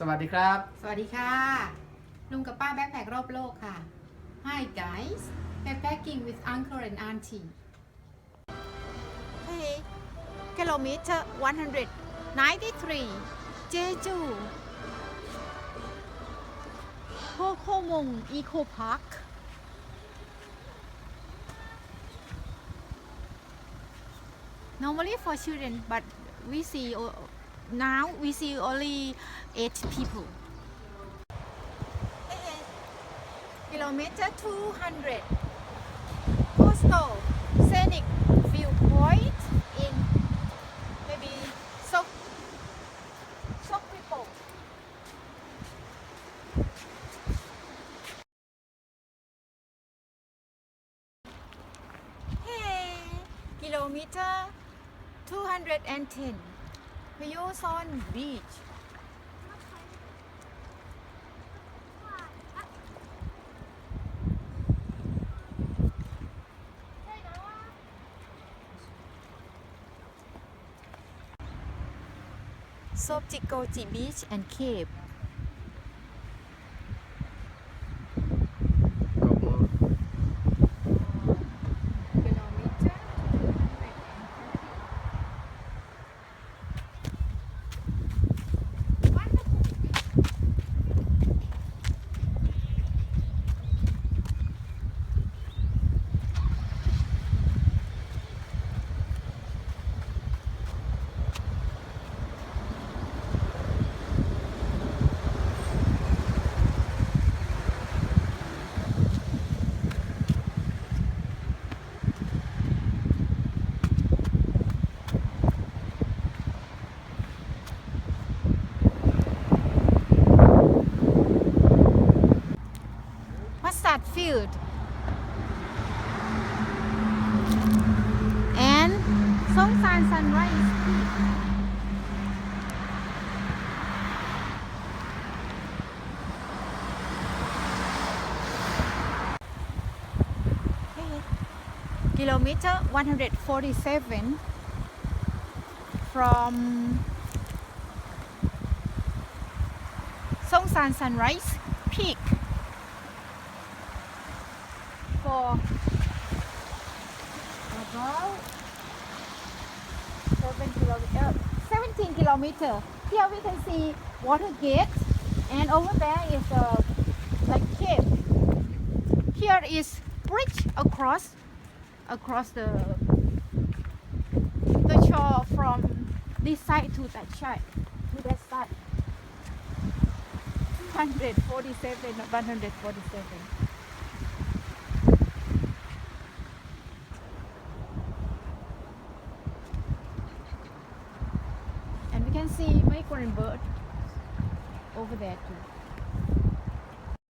สวัสดีครับ สวัสดีค่ะ ลุงกับป้าแบ็คแพครอบโลกค่ะ Hi guys backpacking with uncle and auntie Hey kilometer 193 Jeju Ho Ho Mong Eco Park Normally for children but we see now we see only eight people. Kilometer 200 coastal scenic viewpoint in maybe Sok Sok people hey kilometer 210 Myoson Beach. Sopjigoji Beach and Cave mustard field and Songsan Sunrise Peak. kilometer 147 from Songsan Sunrise Peak for about 7 kilometer, uh, 17 kilometer. Here we can see water gate and over there is a like cave. Here is bridge across across the the shore from this side to that side to that side. 147 147 can see migrant bird over there too